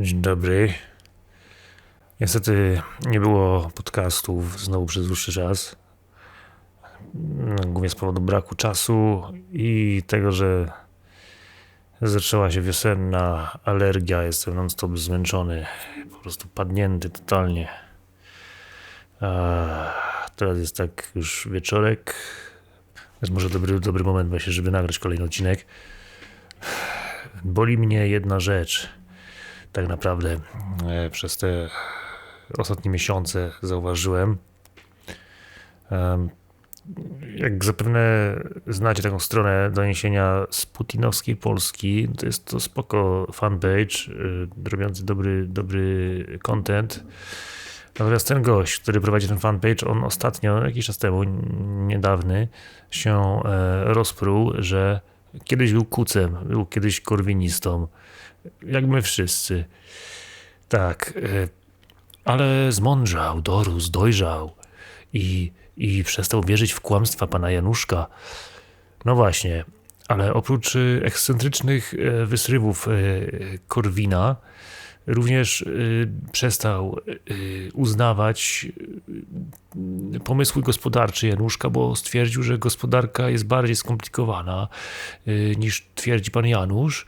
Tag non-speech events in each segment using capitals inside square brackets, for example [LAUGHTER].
Dzień dobry. Niestety nie było podcastów znowu przez dłuższy czas. No, Głównie z powodu braku czasu i tego, że zaczęła się wiosenna alergia. Jestem non-stop zmęczony. Po prostu padnięty totalnie. A teraz jest tak już wieczorek. Jest może dobry, dobry moment właśnie, żeby nagrać kolejny odcinek. Boli mnie jedna rzecz tak naprawdę e, przez te ostatnie miesiące zauważyłem. Em, Jak zapewne znacie taką stronę doniesienia z putinowskiej Polski, to jest to spoko fanpage, y, robiący dobry, dobry content. Natomiast ten gość, który prowadzi ten fanpage, on ostatnio, jakiś czas temu, niedawny, się e, rozpruł, że kiedyś był kucem, był kiedyś korwinistą, jak my wszyscy. Tak, e, ale zmądrzał, dorósł, dojrzał i, i przestał wierzyć w kłamstwa pana Januszka. No właśnie, ale oprócz e, ekscentrycznych e, wysrywów Korwina, również e, przestał e, uznawać e, pomysły gospodarcze Januszka, bo stwierdził, że gospodarka jest bardziej skomplikowana niż twierdzi pan Janusz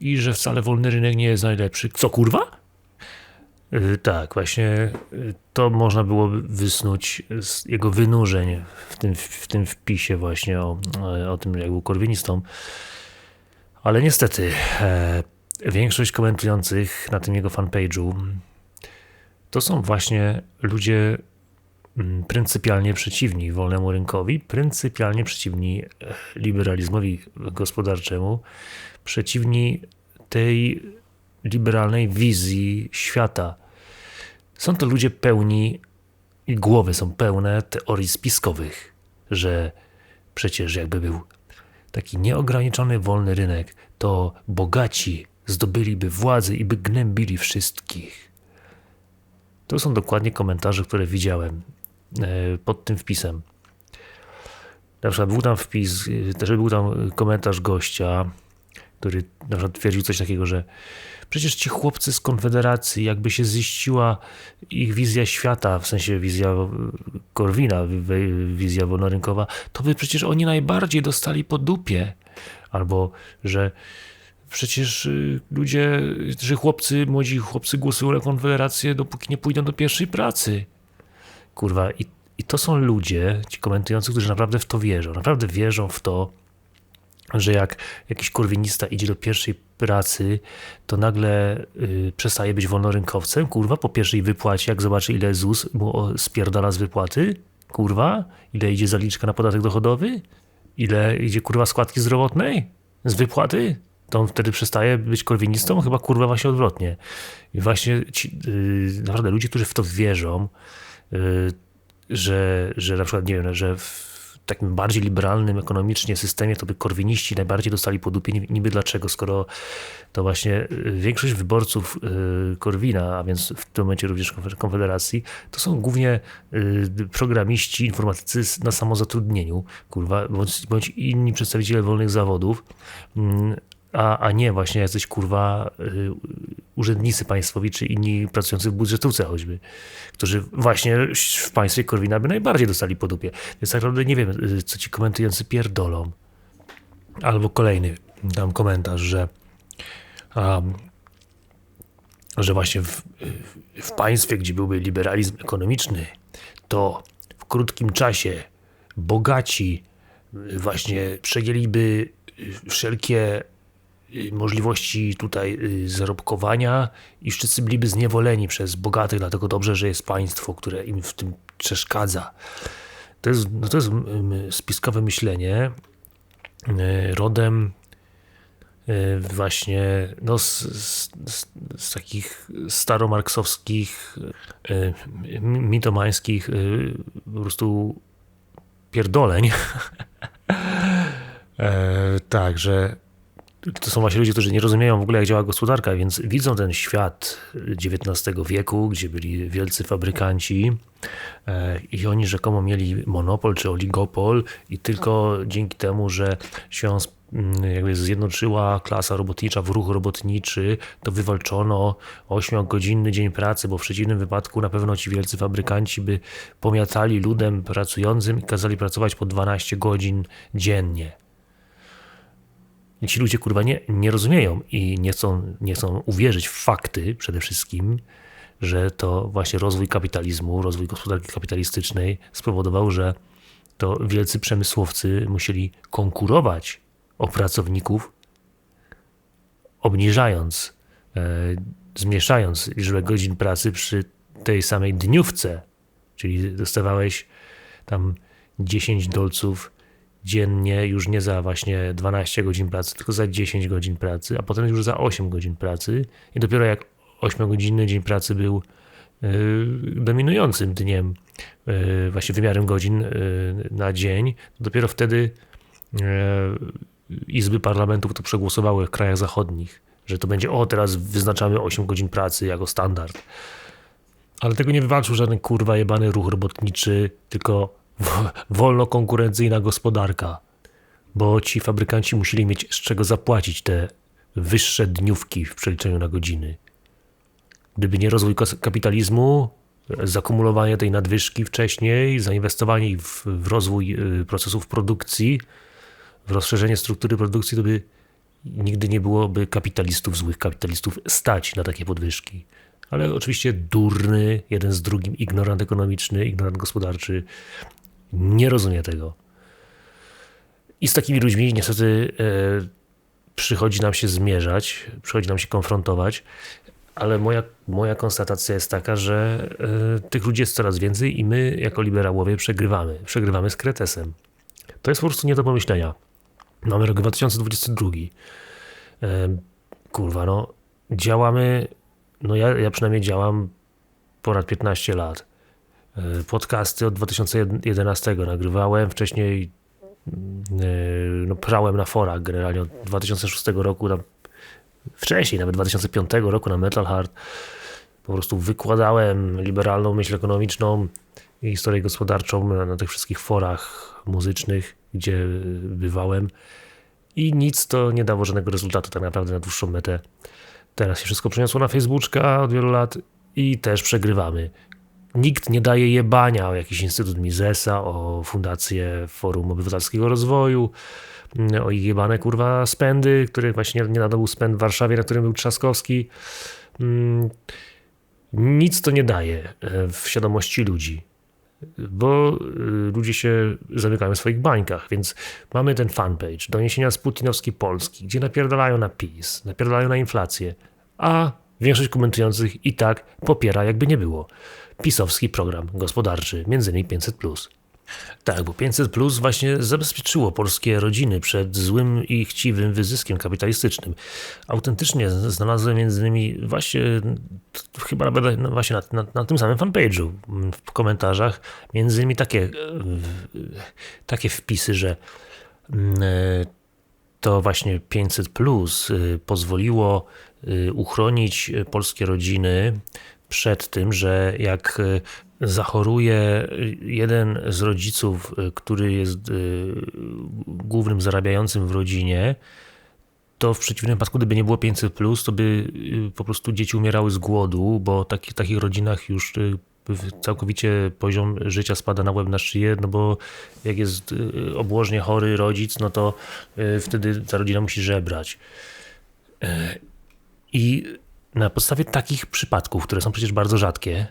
i że wcale wolny rynek nie jest najlepszy. Co kurwa? Y, Tak, właśnie y, to można było wysnuć z jego wynurzeń w tym, w tym wpisie właśnie o, o tym, jak był korwinistą. Ale niestety e, większość komentujących na tym jego fanpage'u to są właśnie ludzie mm, pryncypialnie przeciwni wolnemu rynkowi, pryncypialnie przeciwni e, liberalizmowi gospodarczemu, przeciwni tej liberalnej wizji świata. Są to ludzie pełni i głowy są pełne teorii spiskowych, że przecież jakby był taki nieograniczony wolny rynek, to bogaci zdobyliby władzę i by gnębili wszystkich. To są dokładnie komentarze, które widziałem e, pod tym wpisem. Na przykład był tam wpis, e, też był tam komentarz gościa, który na przykład twierdził coś takiego, że przecież ci chłopcy z Konfederacji, jakby się ziściła ich wizja świata, w sensie wizja Korwina, wi- wizja wolnorynkowa, to by przecież oni najbardziej dostali po dupie. Albo, że przecież y, ludzie, że chłopcy, młodzi chłopcy głosują na Konfederację, dopóki nie pójdą do pierwszej pracy. Kurwa, i, i to są ludzie, ci komentujący, którzy naprawdę w to wierzą. Naprawdę wierzą w to, że jak jakiś kurwinista idzie do pierwszej pracy, to nagle y, przestaje być wolnorynkowcem, kurwa, po pierwszej wypłacie, jak zobaczy ile ZUS mu spierdala z wypłaty, kurwa, ile idzie zaliczka na podatek dochodowy, ile idzie, kurwa, składki zdrowotnej z wypłaty, to on wtedy przestaje być korwinistą, chyba, kurwa, właśnie odwrotnie. I właśnie ci, y, naprawdę ludzie, którzy w to wierzą, y, że, że na przykład, nie wiem, że w takim bardziej liberalnym ekonomicznie systemie to by korwiniści najbardziej dostali po dupie. Niby dlaczego, skoro to właśnie y, większość wyborców y, Korwina, a więc w tym momencie również Konfe- Konfederacji, to są głównie y, programiści, informatycy na samozatrudnieniu, kurwa, bądź, bądź inni przedstawiciele wolnych zawodów, mm, a, a nie właśnie jacyś kurwa y, urzędnicy państwowi czy inni pracujący w budżetówce choćby, którzy właśnie w państwie Korwina by najbardziej dostali po dupie. Więc tak naprawdę nie wiem, y, co ci komentujący pierdolą. Albo kolejny tam komentarz, że um, że właśnie w, w państwie, gdzie byłby liberalizm ekonomiczny, to w krótkim czasie bogaci y, właśnie przejęliby y, wszelkie y, możliwości tutaj y, zarobkowania i wszyscy byliby zniewoleni przez bogatych, dlatego dobrze, że jest państwo, które im w tym przeszkadza. To jest, no to jest mm, spiskowe myślenie y, rodem y, właśnie no, z, z, z, takich staromarksowskich, y, mitomańskich y, po prostu pierdoleń. [LAUGHS] E, tak, że to są właśnie ludzie, którzy nie rozumieją w ogóle, jak działa gospodarka, więc widzą ten świat XIX wieku, gdzie byli wielcy fabrykanci e, i oni rzekomo mieli monopol czy oligopol i tylko dzięki temu, że się mm, jakby zjednoczyła klasa robotnicza w ruch robotniczy, to wywalczono 8-godzinny dzień pracy, bo w przeciwnym wypadku na pewno ci wielcy fabrykanci by pomiatali ludem pracującym i kazali pracować po 12 godzin dziennie. Ci ludzie kurwa nie, nie rozumieją i nie chcą, nie chcą uwierzyć w fakty przede wszystkim, że to właśnie rozwój kapitalizmu, rozwój gospodarki kapitalistycznej spowodował, że to wielcy przemysłowcy musieli konkurować o pracowników, obniżając, e, zmniejszając liczbę godzin pracy przy tej samej dniówce, czyli dostawałeś tam 10 dolców dziennie, już nie za właśnie 12 godzin pracy, tylko za 10 godzin pracy, a potem już za 8 godzin pracy i dopiero jak 8-godzinny dzień pracy był e, dominującym dniem, e, właśnie wymiarem godzin e, na dzień, dopiero wtedy izby parlamentów to przegłosowały w krajach zachodnich, że to będzie, o teraz wyznaczamy 8 godzin pracy jako standard. Ale tego nie wywalczył żaden kurwa jebany ruch robotniczy, tylko wolno konkurencyjna gospodarka, bo ci fabrykanci musieli mieć z czego zapłacić te wyższe dniówki w przeliczeniu na godziny. Gdyby nie rozwój kapitalizmu, zakumulowanie tej nadwyżki wcześniej, zainwestowanie w, w rozwój y, procesów produkcji, w rozszerzenie struktury produkcji, to by nigdy nie byłoby kapitalistów, złych kapitalistów stać na takie podwyżki. Ale oczywiście durny, jeden z drugim, ignorant ekonomiczny, ignorant gospodarczy, nie rozumie tego. I z takimi ludźmi niestety e, przychodzi nam się zmierzać, przychodzi nam się konfrontować ale moja, moja konstatacja jest taka, że y, tych ludzi jest coraz więcej i my jako liberałowie przegrywamy. Przegrywamy z kretesem. To jest po prostu nie do pomyślenia. Mamy rok 2022. Y, e, kurwa, no działamy, no ja, ja przynajmniej działam ponad 15 lat. Y, podcasty od 2011 nagrywałem, wcześniej no, prałem na forach generalnie od 2006 roku, tam wcześniej, nawet 2005 roku na Metal Hard, po prostu wykładałem liberalną myśl ekonomiczną i historię gospodarczą na, na tych wszystkich forach muzycznych, gdzie bywałem i nic to nie dało żadnego rezultatu tak naprawdę na dłuższą metę. Teraz się wszystko przeniosło na Facebooka od wielu lat i też przegrywamy. Nikt nie daje jebania o jakiś Instytut Misesa, o Fundację Forum Obywatelskiego Rozwoju, o ich jebane kurwa spędy, który właśnie niedawno był spęd w Warszawie, na którym był Trzaskowski. Mm, nic to nie daje e, w świadomości ludzi, bo e, ludzie się zamykają w swoich bańkach, więc mamy ten fanpage, doniesienia z putinowskiej Polski, gdzie napierdalają na PiS, napierdalają na inflację, a większość komentujących i tak popiera jakby nie było. Pisowski program gospodarczy, innymi 500+. Tak, bo 500 plus właśnie zabezpieczyło polskie rodziny przed złym i chciwym wyzyskiem kapitalistycznym. Autentycznie znalazłem między innymi właśnie, chyba nawet właśnie na, na, na tym samym fanpage'u, w komentarzach, między innymi takie, takie wpisy, że mm, to właśnie 500 plus y, pozwoliło y, uchronić polskie rodziny przed tym, że jak zachoruje jeden z rodziców, y, który jest głównym zarabiającym w rodzinie, to w przeciwnym wypadku, gdyby nie było 500, to by po prostu dzieci umierały z głodu, bo w takich rodzinach już całkowicie poziom życia spada na łeb na szyję, no bo jak jest obłożnie chory rodzic, no to wtedy ta rodzina musi żebrać. I na podstawie takich przypadków, które są przecież bardzo rzadkie,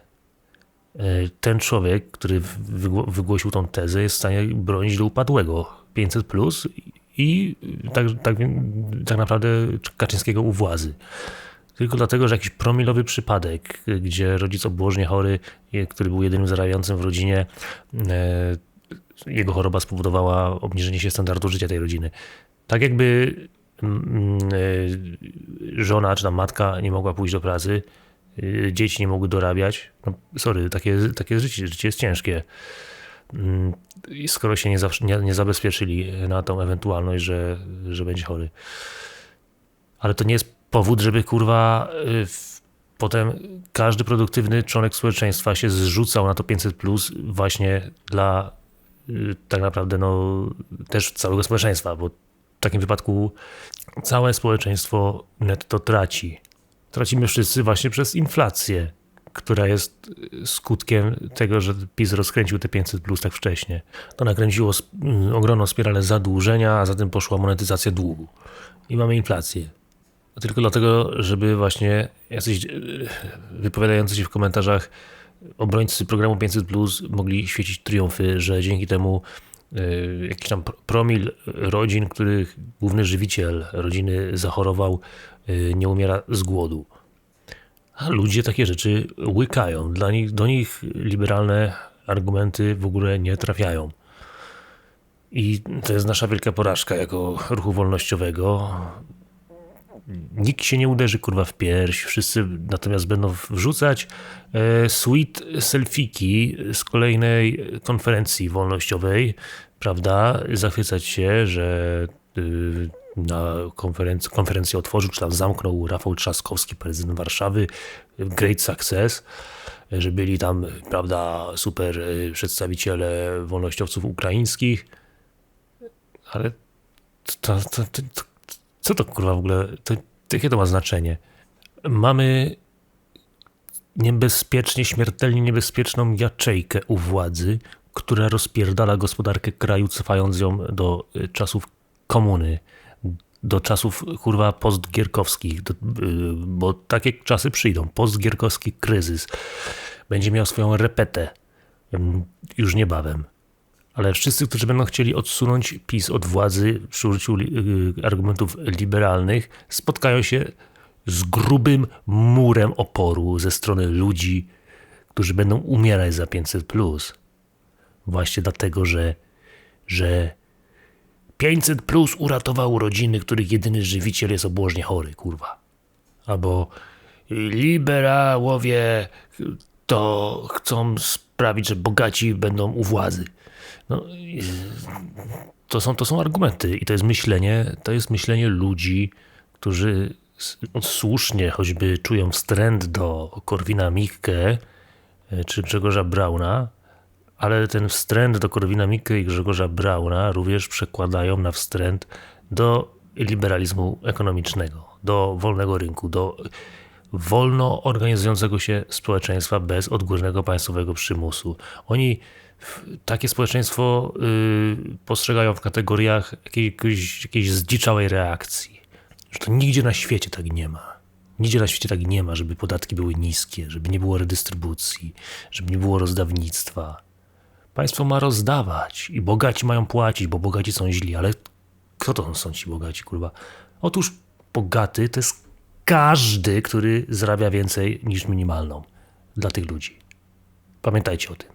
E, ten człowiek, który wygłosił tą tezę, jest w stanie bronić do upadłego 500 plus i tak, tak, tak naprawdę Kaczyńskiego u władzy. Tylko dlatego, że jakiś promilowy przypadek, gdzie rodzic obłożnie chory, który był jedynym zarabiającym w rodzinie, e, jego choroba spowodowała obniżenie się standardu życia tej rodziny. Tak jakby żona czy tam matka nie mogła pójść do pracy, Y, dzieci nie mogły dorabiać. No, sorry, takie, takie życie, życie jest ciężkie. Mm, skoro się nie, nie, nie zabezpieczyli na tą ewentualność, że, że będzie chory. Ale to nie jest powód, żeby kurwa y, potem każdy produktywny członek społeczeństwa się zrzucał na to 500 plus właśnie dla y, tak naprawdę no, też całego społeczeństwa, bo w takim wypadku całe społeczeństwo netto traci. Tracimy wszyscy właśnie przez inflację, która jest skutkiem tego, że PiS rozkręcił te 500 plus tak wcześnie. To nakręciło mm, ogromną spiralę zadłużenia, a zatem poszła monetyzacja długu. I mamy inflację. Tylko dlatego, żeby właśnie jacyś e, wypowiadający się w komentarzach obrońcy programu 500 plus mogli świecić triumfy, że dzięki temu jakiś tam promil rodzin, których główny żywiciel rodziny zachorował, e, nie umiera z głodu. A ludzie takie rzeczy łykają. Dla nich, do nich liberalne argumenty w ogóle nie trafiają. I to jest nasza wielka porażka jako ruchu wolnościowego. Nikt się nie uderzy kurwa w pierś, wszyscy natomiast będą wrzucać e, sweet selfiki z kolejnej konferencji wolnościowej, prawda? Zachwycać się, że y, na konferencji, konferencję otworzył, czy tam zamknął Rafał Trzaskowski, prezydent Warszawy, great success, że byli tam, prawda, super y, przedstawiciele wolnościowców ukraińskich, ale to, to, to, co to kurwa w ogóle, to, jakie to ma znaczenie? Mamy niebezpiecznie, śmiertelnie niebezpieczną jaczejkę u władzy, która rozpierdala gospodarkę kraju, cofając ją do y, czasów komuny do czasów kurwa postgierkowskich, do, y, bo takie czasy przyjdą. Postgierkowski kryzys będzie miał swoją repetę już niebawem. Ale wszyscy, którzy będą chcieli odsunąć PiS od władzy przy użyciu y, argumentów liberalnych, spotkają się z grubym murem oporu ze strony ludzi, którzy będą umierać za 500. Właśnie dlatego, że, że 500 plus uratowało rodziny, których jedyny żywiciel jest obłożnie chory, kurwa. Albo liberałowie to chcą sprawić, że bogaci będą u władzy. No, to, są, to są argumenty i to jest myślenie, to jest myślenie ludzi, którzy słusznie choćby czują wstręt do Korwina Mikke e, czy Grzegorza Brauna, ale ten wstręt do Korwina Mikke i Grzegorza Brauna również przekładają na wstręt do liberalizmu ekonomicznego, do wolnego rynku, do wolno organizującego się społeczeństwa bez odgórnego państwowego przymusu. Oni takie społeczeństwo yy, postrzegają w kategoriach jakiejś, jakiejś zdziczałej reakcji. Że to nigdzie na świecie tak nie ma. Nigdzie na świecie tak nie ma, żeby podatki były niskie, żeby nie było redystrybucji, żeby nie było rozdawnictwa, Państwo ma rozdawać i bogaci mają płacić, bo bogaci są źli, ale kto to są ci bogaci, kurwa? Otóż bogaty to jest każdy, który zarabia więcej niż minimalną dla tych ludzi. Pamiętajcie o tym.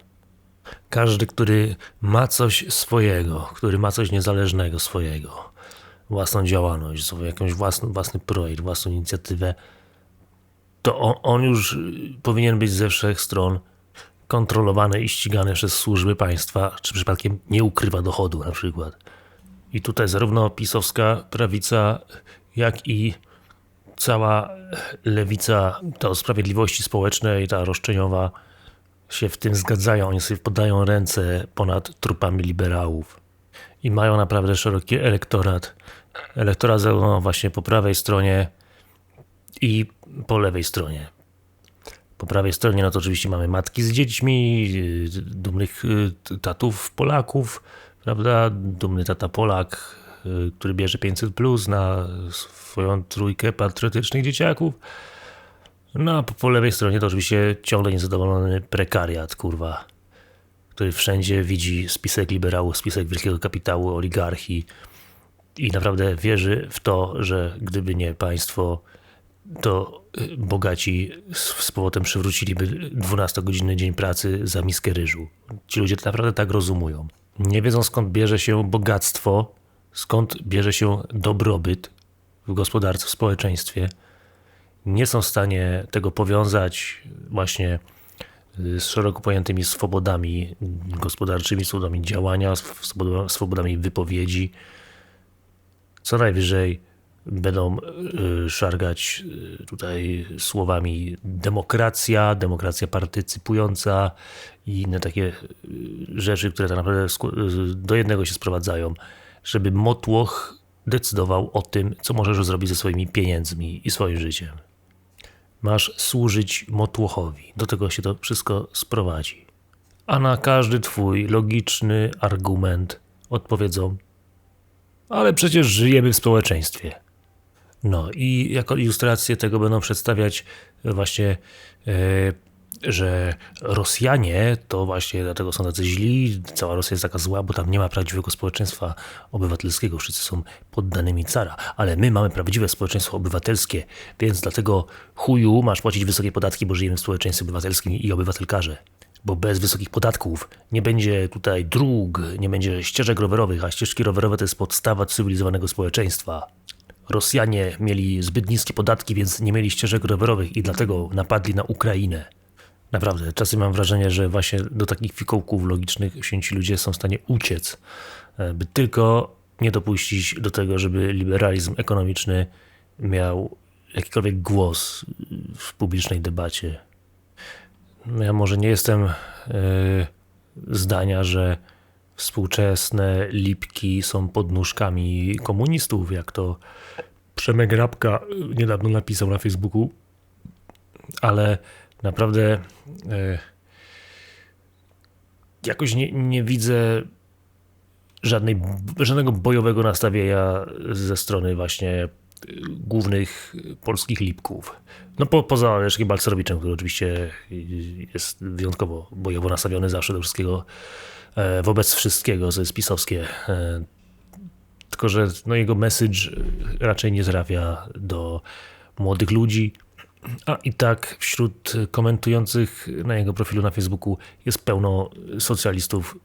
Każdy, który ma coś swojego, który ma coś niezależnego swojego, własną działalność, swój jakąś własny, własny projekt, własną inicjatywę, to on, on już powinien być ze wszech stron kontrolowane i ścigane przez służby państwa, czy przypadkiem nie ukrywa dochodu na przykład. I tutaj zarówno pisowska prawica, jak i cała lewica, ta o sprawiedliwości społecznej, ta roszczeniowa, się w tym zgadzają. Oni sobie podają ręce ponad trupami liberałów i mają naprawdę szeroki elektorat. Elektorat zarówno właśnie po prawej stronie i po lewej stronie. Po prawej stronie no to oczywiście mamy matki z dziećmi, y, dumnych y, tatów Polaków, prawda? Dumny tata Polak, który bierze 500 plus na swoją trójkę patriotycznych dzieciaków. No a po, lewej stronie to oczywiście ciągle niezadowolony prekariat, kurwa, który wszędzie widzi spisek liberałów, spisek wielkiego kapitału, oligarchii i naprawdę wierzy w to, że gdyby nie państwo, to y, bogaci z powrotem przywróciliby 12-godzinny dzień pracy za miskę ryżu. Ci ludzie naprawdę tak rozumują. Nie wiedzą skąd bierze się bogactwo, skąd bierze się dobrobyt w gospodarce, w społeczeństwie. Nie są w stanie tego powiązać właśnie y, z szeroko pojętymi swobodami gospodarczymi, swobodami działania, swobodami wypowiedzi. Co najwyżej będą y, szargać y, tutaj słowami demokracja, demokracja partycypująca i inne takie rzeczy, które tak naprawdę do jednego się sprowadzają, żeby motłoch decydował o tym, co możesz zrobić ze swoimi pieniędzmi i swoim życiem. Masz służyć motłochowi. Do tego się to wszystko sprowadzi. A na każdy twój logiczny argument odpowiedzą: Ale przecież żyjemy w społeczeństwie. No i jako ilustrację tego będą przedstawiać właśnie, e, że Rosjanie to właśnie dlatego są tacy źli, cała Rosja jest taka zła, bo tam nie ma prawdziwego społeczeństwa obywatelskiego, wszyscy są poddanymi cara, ale my mamy prawdziwe społeczeństwo obywatelskie, więc dlatego chuju masz płacić wysokie podatki, bo żyjemy w społeczeństwie obywatelskim i obywatelkarze. Bo bez wysokich podatków nie będzie tutaj dróg, nie będzie ścieżek rowerowych, a ścieżki rowerowe to jest podstawa cywilizowanego społeczeństwa. Rosjanie mieli zbyt niskie podatki, więc nie mieli ścieżek rowerowych i dlatego napadli na Ukrainę. Naprawdę, czasem mam wrażenie, że właśnie do takich fikołków logicznych się ci ludzie są w stanie uciec, e, by tylko nie dopuścić do tego, żeby liberalizm ekonomiczny miał jakikolwiek głos w publicznej debacie. Ja może nie jestem yy, zdania, że współczesne lipki są podnóżkami komunistów, jak to Przemek Rabka niedawno napisał na Facebooku, ale naprawdę e, jakoś nie, nie widzę żadnej, żadnego bojowego nastawienia ze strony właśnie głównych polskich lipków. No po, poza Leszkiem Balcerowiczem, który oczywiście jest wyjątkowo bojowo nastawiony zawsze do wszystkiego, e, wobec wszystkiego, co jest pisowskie. E, tylko, że no, jego message raczej nie trafia do młodych ludzi, a i tak wśród komentujących na jego profilu na Facebooku jest pełno socjalistów,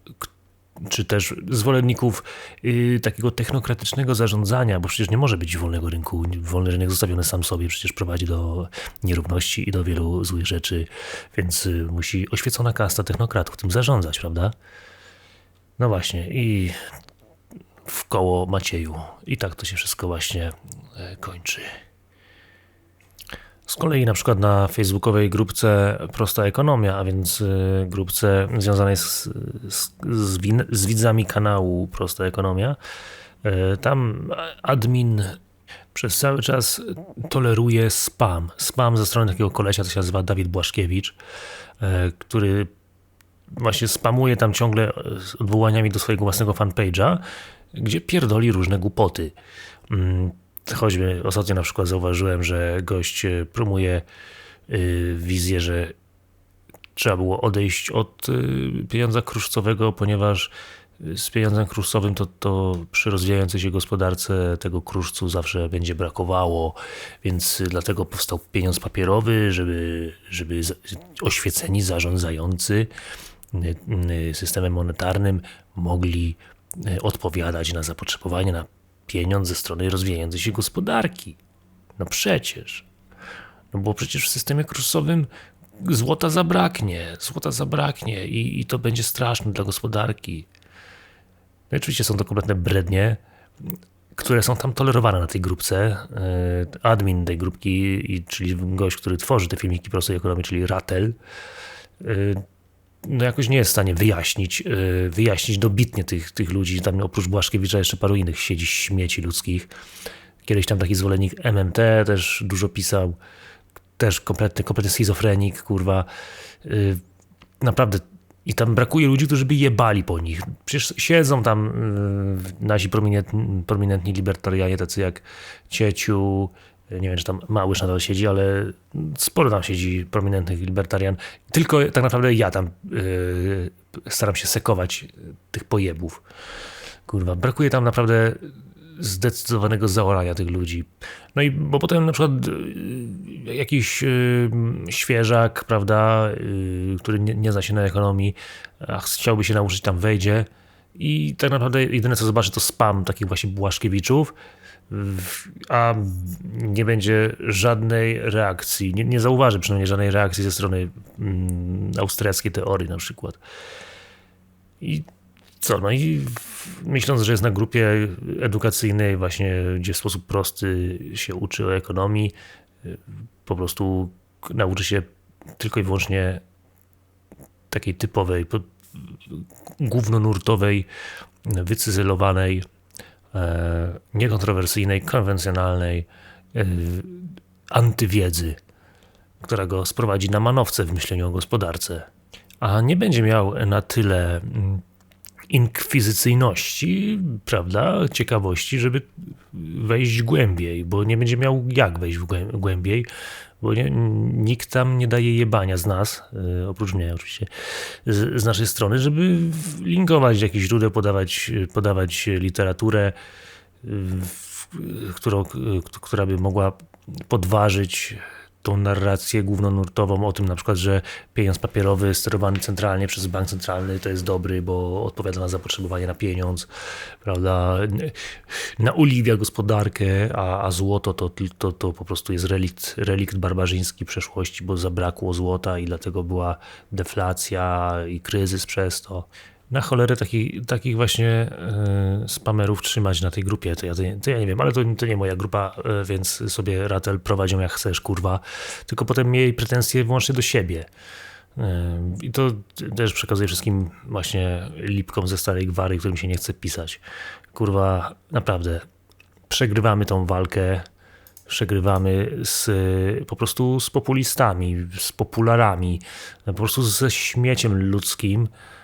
czy też zwolenników yy, takiego technokratycznego zarządzania, bo przecież nie może być wolnego rynku. Wolny rynek zostawiony sam sobie przecież prowadzi do nierówności i do wielu złych rzeczy, więc yy, musi oświecona kasta technokratów tym zarządzać, prawda? No właśnie, i w koło Macieju. I tak to się wszystko właśnie yy, kończy. Z kolei na przykład na facebookowej grupce Prosta Ekonomia, a więc y, grupce związanej z, z, z, win, z widzami kanału Prosta Ekonomia, y, tam admin przez cały czas toleruje spam. Spam ze strony takiego kolesia, co się nazywa Dawid Błaszkiewicz, y, który właśnie spamuje tam ciągle z odwołaniami do swojego własnego fanpage'a, gdzie pierdoli różne głupoty. Choćby ostatnio na przykład zauważyłem, że gość e, promuje y, wizję, że trzeba było odejść od y, pieniądza kruszcowego, ponieważ z pieniądzem kruszcowym to, to przy rozwijającej się gospodarce tego kruszcu zawsze będzie brakowało, więc dlatego powstał pieniądz papierowy, żeby, żeby oświeceni zarządzający systemem monetarnym mogli odpowiadać na zapotrzebowanie na pieniądz ze strony rozwijającej się gospodarki. No przecież. No bo przecież w systemie kruszowym złota zabraknie, złota zabraknie i, i to będzie straszne dla gospodarki. No oczywiście są to kompletne brednie, które są tam tolerowane na tej grupce. E, admin tej grupki, czyli gość, który tworzy te filmiki prostej ekonomii, czyli Ratel, e, no jakoś nie jest w stanie wyjaśnić, yy, wyjaśnić dobitnie tych, tych ludzi. Tam oprócz Błaszkiewicza jeszcze paru innych siedzi śmieci ludzkich. Kiedyś tam taki zwolennik MMT też dużo pisał. Też kompletny, kompletny schizofrenik, kurwa. Yy, naprawdę i tam brakuje ludzi, którzy by jebali po nich. Przecież siedzą tam yy, nasi prominentni, prominentni libertarianie, tacy jak Cieciu, nie wiem, czy tam Małysz nadal siedzi, ale sporo tam siedzi prominentnych libertarian. Tylko tak naprawdę ja tam yy, staram się sekować tych pojebów. Kurwa, brakuje tam naprawdę zdecydowanego zaorania tych ludzi. No i bo potem na przykład yy, jakiś yy, świeżak, prawda, yy, który nie, nie zna się na ekonomii, a chciałby się nauczyć, tam wejdzie i tak naprawdę jedyne co zobaczy to spam takich właśnie Błaszkiewiczów, a nie będzie żadnej reakcji, nie, nie zauważy przynajmniej żadnej reakcji ze strony mm, austriackiej teorii na przykład. I co, no i myśląc, że jest na grupie edukacyjnej właśnie, gdzie w sposób prosty się uczy o ekonomii, po prostu nauczy się tylko i wyłącznie takiej typowej, głównonurtowej, wycyzelowanej niekontrowersyjnej, konwencjonalnej e, antywiedzy, która go sprowadzi na manowce w myśleniu o gospodarce. A nie będzie miał na tyle mm, inkwizycyjności, prawda, ciekawości, żeby wejść głębiej, bo nie będzie miał jak wejść głębiej, bo nie, nikt tam nie daje jebania z nas, yy, oprócz mnie oczywiście, z, z, naszej strony, żeby linkować jakieś źródeł, podawać, podawać literaturę, yy, którą, yy, która by mogła podważyć tą narrację głównonurtową o tym na przykład, że pieniądz papierowy sterowany centralnie przez bank centralny to jest dobry, bo odpowiada na zapotrzebowanie na pieniądz, prawda, nauliwia gospodarkę, a, a złoto to, to, to po prostu jest relikt, relikt barbarzyński przeszłości, bo zabrakło złota i dlatego była deflacja i kryzys przez to na cholerę taki, takich właśnie y, spamerów trzymać na tej grupie, to ja, to ja nie wiem, ale to, to nie moja grupa, y, więc sobie Ratel prowadzią jak chcesz, kurwa. Tylko potem miej pretensje wyłącznie do siebie. Y, I to też przekazuję wszystkim właśnie lipkom ze starej gwary, którym się nie chce pisać. Kurwa, naprawdę, przegrywamy tą walkę, przegrywamy z, po prostu z populistami, z popularami, po prostu ze śmieciem ludzkim, E,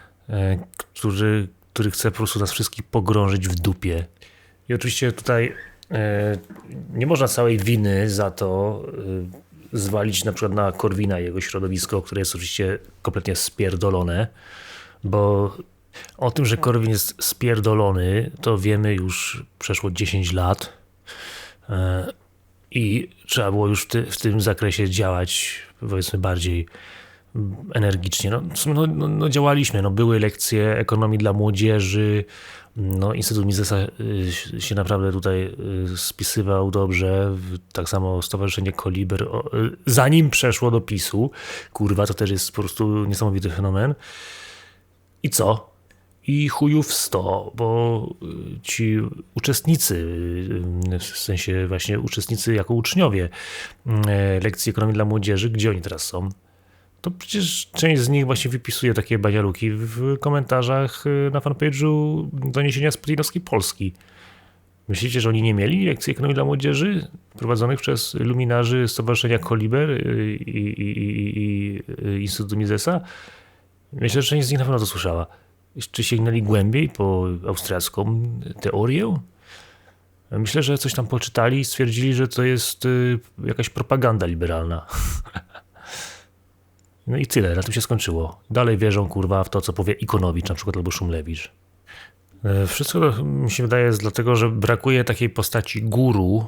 który, który chce po prostu nas wszystkich pogrążyć w dupie. I oczywiście tutaj e, nie można całej winy za to e, zwalić na przykład na Korwina i jego środowisko, które jest oczywiście kompletnie spierdolone, bo o tym, że Korwin jest spierdolony, to wiemy już przeszło 10 lat i trzeba było już w, ty, w tym zakresie działać powiedzmy bardziej energicznie. No, no, no, no, działaliśmy, no, były lekcje ekonomii dla młodzieży, no, Instytut Misesa y, się naprawdę tutaj y, spisywał dobrze, tak samo Stowarzyszenie Koliber, y, zanim przeszło do PiSu, kurwa, to też jest po prostu niesamowity fenomen. I co? I chujów 100, bo ci uczestnicy, w sensie właśnie uczestnicy jako uczniowie lekcji ekonomii dla młodzieży, gdzie oni teraz są? To przecież część z nich właśnie wypisuje takie banialuki w komentarzach y, na fanpage'u doniesienia z Putinowskiej Polski. Myślicie, że oni nie mieli lekcji ekonomii dla młodzieży prowadzonych przez luminarzy Stowarzyszenia Koliber y, i, i, i, i y, Instytutu Misesa? Myślę, że część z nich na pewno to słyszała. Czy sięgnęli głębiej po austriacką teorię? Myślę, że coś tam poczytali i stwierdzili, że to jest jakaś propaganda liberalna. [LAUGHS] No i tyle, na tym się skończyło. Dalej wierzą, kurwa, w to, co powie Ikonowicz na przykład albo Szumlewicz. E, wszystko to mi się wydaje jest dlatego, że brakuje takiej postaci guru,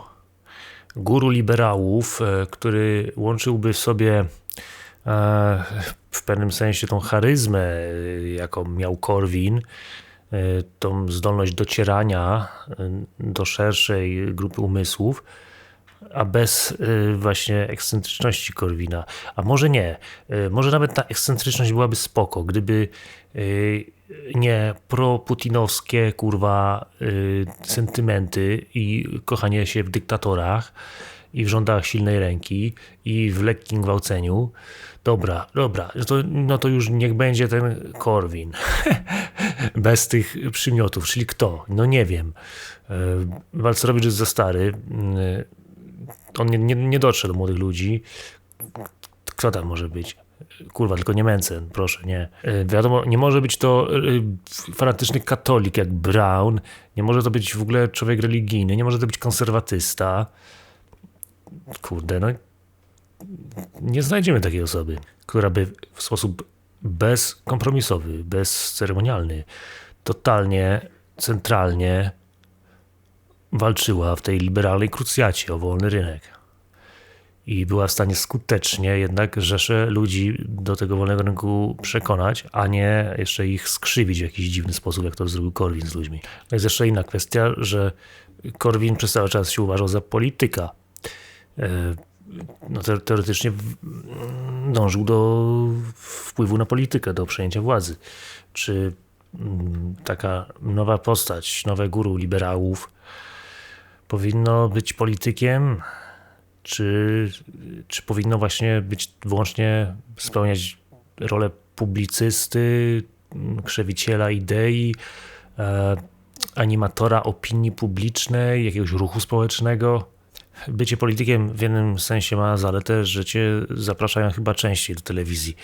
guru liberałów, e, który łączyłby w sobie e, w pewnym sensie tą charyzmę, jaką miał Korwin, tą zdolność docierania do szerszej grupy umysłów, a bez y, właśnie ekscentryczności Korwina. A może nie, y, może nawet ta ekscentryczność byłaby spoko, gdyby y, nie proputinowskie kurwa sentymenty i kochanie się w dyktatorach i w rządach silnej ręki i w lekkim gwałceniu. Dobra, dobra, no to, no to już niech będzie ten Korwin. [LAUGHS] Bez tych przymiotów, czyli kto? No nie wiem. Walcerowicz jest za stary on nie, nie, nie dotrze do młodych ludzi. Kto tam może być? Kurwa, tylko nie Mencen, proszę, nie. E, wiadomo, nie może być to e, fanatyczny katolik jak Brown, nie może to być w ogóle człowiek religijny, nie może to być konserwatysta. Kurde, no nie znajdziemy takiej osoby, która by w sposób bezkompromisowy, bezceremonialny, totalnie, centralnie walczyła w tej liberalnej krucjacie o wolny rynek. I była w stanie skutecznie jednak rzesze ludzi do tego wolnego rynku przekonać, a nie jeszcze ich skrzywić w jakiś dziwny sposób, jak to zrobił Korwin z ludźmi. No jest jeszcze inna kwestia, że Korwin przez cały czas się uważał za polityka. E, no, teoretycznie dążył do wpływu na politykę, do przejęcia władzy. Czy mm, taka nowa postać, nowe guru liberałów, powinno być politykiem, czy, czy powinno właśnie być wyłącznie spełniać rolę publicysty, krzewiciela idei, e, animatora opinii publicznej, jakiegoś ruchu społecznego. Bycie politykiem w jednym sensie ma zaletę, że cię zapraszają chyba częściej do telewizji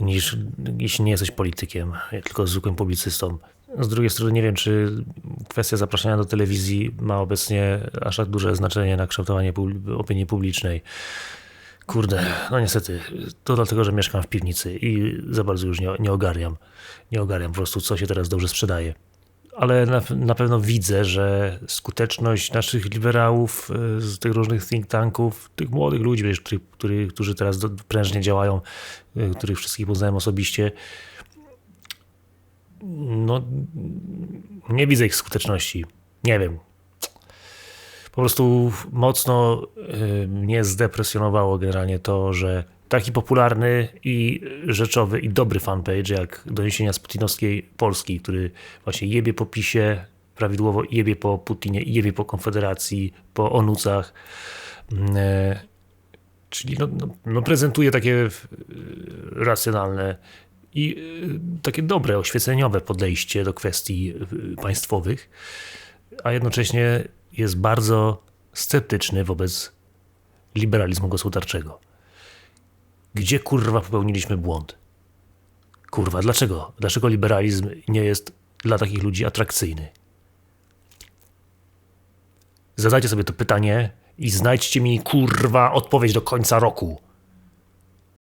niż jeśli nie jesteś politykiem, tylko zwykłym publicystą. Z drugiej strony nie wiem, czy kwestia zapraszania do telewizji ma obecnie aż tak duże znaczenie na kształtowanie opinii publicznej. Kurde, no niestety, to dlatego, że mieszkam w piwnicy i za bardzo już nie, nie ogarniam. Nie ogarniam po prostu, co się teraz dobrze sprzedaje. Ale na, na pewno widzę, że skuteczność naszych liberałów y, z tych różnych think tanków, tych młodych ludzi, którzy, którzy, teraz prężnie działają, y, których wszystkich poznałem osobiście, no nie widzę ich skuteczności. Nie wiem. Po prostu mocno y, mnie zdepresjonowało generalnie to, że taki popularny i rzeczowy i dobry fanpage jak doniesienia z putinowskiej Polski, który właśnie jebie po PiSie, prawidłowo jebie po Putinie, jebie po Konfederacji, po onucach, e, czyli no, no, no prezentuje takie y, racjonalne i y, takie dobre, oświeceniowe podejście do kwestii y, państwowych, a jednocześnie jest bardzo sceptyczny wobec liberalizmu gospodarczego. Gdzie kurwa popełniliśmy błąd? Kurwa, dlaczego? Dlaczego liberalizm nie jest dla takich ludzi atrakcyjny? Zadajcie sobie to pytanie i znajdźcie mi kurwa odpowiedź do końca roku.